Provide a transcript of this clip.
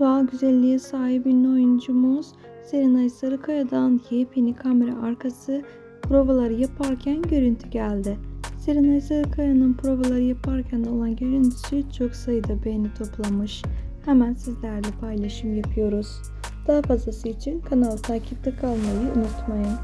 Doğal güzelliğe sahip ünlü oyuncumuz Serenay Sarıkaya'dan yepyeni kamera arkası provaları yaparken görüntü geldi. Serenay Sarıkaya'nın provaları yaparken olan görüntüsü çok sayıda beğeni toplamış. Hemen sizlerle paylaşım yapıyoruz. Daha fazlası için kanalı takipte kalmayı unutmayın.